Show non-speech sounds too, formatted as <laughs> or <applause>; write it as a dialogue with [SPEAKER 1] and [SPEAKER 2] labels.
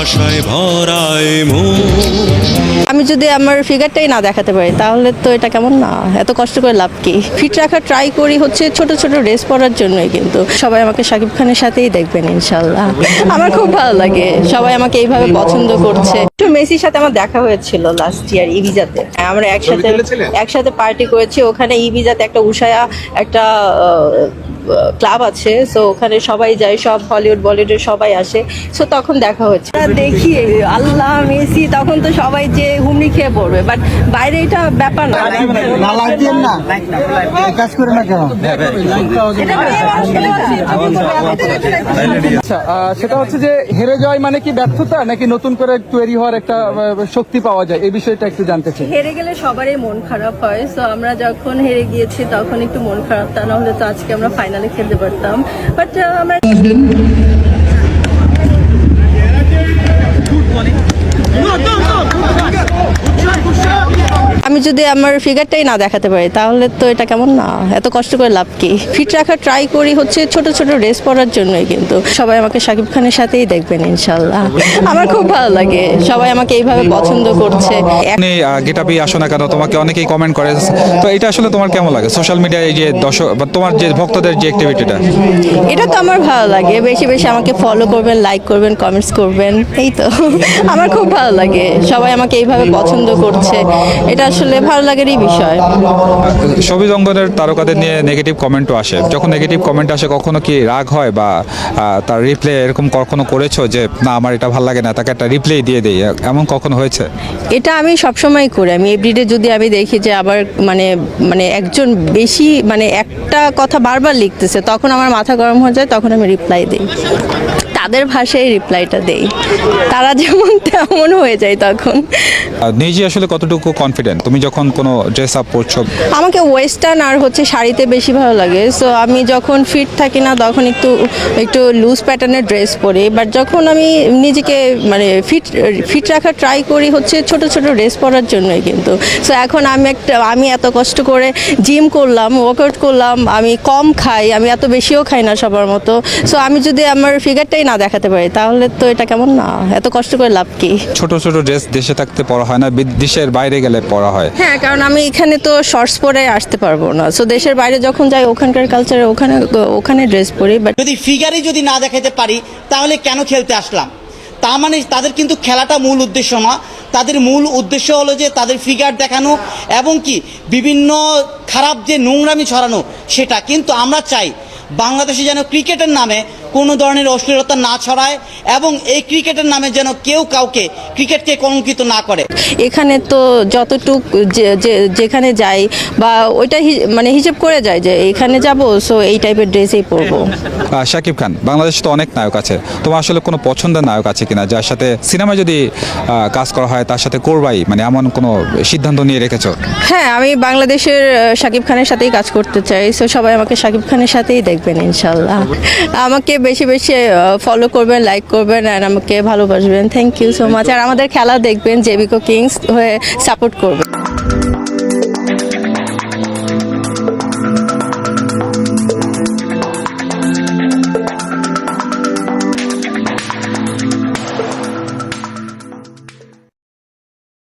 [SPEAKER 1] আশায় ভরায় মন।
[SPEAKER 2] আমি যদি আমার ফিগারটাই না দেখাতে পারি তাহলে তো এটা কেমন না? এত কষ্ট করে লাভ কি? ফিট রাখা ট্রাই করি হচ্ছে ছোট ছোট ড্রেস পরার জন্যই কিন্তু। সবাই আমাকে শাকিব খানের সাথেই দেখবেন ইনশাল্লাহ আমার খুব ভালো লাগে। সবাই আমাকে এইভাবে পছন্দ করছে। একটু মেসির সাথে আমার দেখা হয়েছিল লাস্ট ইয়ার ইভিজাতে আমরা একসাথে একসাথে পার্টি করেছি। ওখানে ইভিজাতে একটা উষায়া একটা ক্লাব আছে সো ওখানে সবাই যায় সব হলিউড বলিউডের সবাই আসে সো তখন দেখা হচ্ছে। দেখি আল্লাহ মেসি তখন তো সবাই যে হুমড়ি খেয়ে পড়বে বাট বাইরে এটা ব্যাপার না।
[SPEAKER 3] কাজ করে না কেন?
[SPEAKER 4] আচ্ছা সেটা হচ্ছে যে হেরে যাওয়াই মানে কি ব্যর্থতা নাকি নতুন করে তৈরি হওয়ার একটা শক্তি পাওয়া যায়? এই বিষয়টা একটু জানতে চাই।
[SPEAKER 2] হেরে গেলে সবারই মন খারাপ হয় সো আমরা যখন হেরে গিয়েছি তখন একটু মন খারাপ তা না হলে তো আজকে আমরা ফাইনালে খেলতে পারতাম। বাট আমরা আমি যদি আমার ফিগারটাই না দেখাতে পারি তাহলে তো এটা কেমন না? এত কষ্ট করে লাভ কি? ফিট রাখা ট্রাই করি হচ্ছে ছোট ছোট ড্রেস পরার জন্যই কিন্তু। সবাই আমাকে শাকিব খানের সাথেই দেখবেন ইনশাল্লাহ আমার খুব ভালো লাগে। সবাই আমাকে এইভাবে পছন্দ করছে।
[SPEAKER 5] আপনি গেট আপে আসো না কেন? তোমাকে অনেকেই কমেন্ট করে। তো এটা আসলে তোমার কেমন লাগে? সোশ্যাল মিডিয়ায় যে দর্শক তোমার যে ভক্তদের যে অ্যাক্টিভিটিটা
[SPEAKER 2] এটা তো আমার ভালো লাগে। বেশি বেশি আমাকে ফলো করবেন লাইক করবেন কমেন্টস করবেন। এই তো। <laughs> আমার খুব ভালো লাগে। সবাই আমাকে এইভাবে পছন্দ করছে। এটা আসলে ভালো লাগারই বিষয়।
[SPEAKER 5] সবিজ অঙ্গনের তারকাদের নিয়ে নেগেটিভ কমেন্টও আসে। যখন নেগেটিভ কমেন্ট আসে কখনো কি রাগ হয় বা তার রিপ্লে এরকম কখনো করেছ যে না আমার এটা ভালো লাগে না তাকে একটা রিপ্লে দিয়ে দেই এমন কখনো হয়েছে?
[SPEAKER 2] এটা আমি সবসময় করি। আমি এভরিডে যদি আমি দেখি যে আবার মানে মানে একজন বেশি মানে একটা কথা বারবার লিখতেছে তখন আমার মাথা গরম হয়ে যায় তখন আমি রিপ্লাই দিই। তাদের ভাষায় রিপ্লাইটা দেই। তারা যেমন তেমন হয়ে যায় তখন।
[SPEAKER 5] নিজে আসলে কতটুকু কনফিডেন্ট তুমি যখন কোনো ড্রেস আপ পরছো
[SPEAKER 2] আমাকে ওয়েস্টার্ন আর হচ্ছে শাড়িতে বেশি ভালো লাগে। সো আমি যখন ফিট থাকি না তখন একটু একটু লুজ প্যাটার্নের ড্রেস পরি। বাট যখন আমি নিজেকে মানে ফিট ফিট রাখার ট্রাই করি হচ্ছে ছোট ছোট ড্রেস পরার জন্যই কিন্তু। সো এখন আমি একটা আমি এত কষ্ট করে জিম করলাম ওয়ার্কআউট করলাম আমি কম খাই আমি এত বেশিও খাই না সবার মতো। সো আমি যদি আমার ফিগারটাই না দেখাতে পারি তাহলে তো এটা কেমন না? এত কষ্ট করে লাভ কি?
[SPEAKER 5] ছোট ছোট ড্রেস দেশে থাকতে পরা হয় না দেশের বাইরে গেলে পরা হয়।
[SPEAKER 2] হ্যাঁ কারণ আমি এখানে তো শর্টস পরে আসতে পারব না। সো দেশের বাইরে যখন যাই ওখানকার কালচারে ওখানে ওখানে ড্রেস পরি বাট
[SPEAKER 6] যদি ফিগারই যদি না দেখাতে পারি তাহলে কেন খেলতে আসলাম? তা মানে তাদের কিন্তু খেলাটা মূল উদ্দেশ্য না। তাদের মূল উদ্দেশ্য হলো যে তাদের ফিগার দেখানো এবং কি বিভিন্ন খারাপ যে নোংরামি ছড়ানো সেটা। কিন্তু আমরা চাই বাংলাদেশে যেন ক্রিকেটের নামে কোনো ধরনের অশ্লীলতা না ছড়ায় এবং এই ক্রিকেটের নামে যেন কেউ কাউকে ক্রিকেটকে কলঙ্কিত না করে।
[SPEAKER 2] এখানে তো যতটুক যে- যে- যেখানে যাই বা ওইটা হি- মানে হিসেব করে যায় যে এখানে যাব সো এই টাইপের ড্রেসেই পরবো।
[SPEAKER 5] শাকিব খান বাংলাদেশ তো অনেক নায়ক আছে। তোমার আসলে কোনো পছন্দের নায়ক আছে কিনা যার সাথে সিনেমায় যদি কাজ করা হয় তার সাথে করবাই মানে এমন কোনো সিদ্ধান্ত নিয়ে রেখেছো?
[SPEAKER 2] হ্যাঁ আমি বাংলাদেশের শাকিব খানের সাথেই কাজ করতে চাই সো সবাই আমাকে শাকিব খানের সাথেই দেখবেন ইনশাল্লাহ আমাকে বেশি বেশি ফলো করবেন লাইক করবেন আর আমাকে ভালোবাসবেন। থ্যাংক ইউ সো মাচ আর আমাদের খেলা দেখবেন জেবিকো কিংস হয়ে সাপোর্ট করবেন।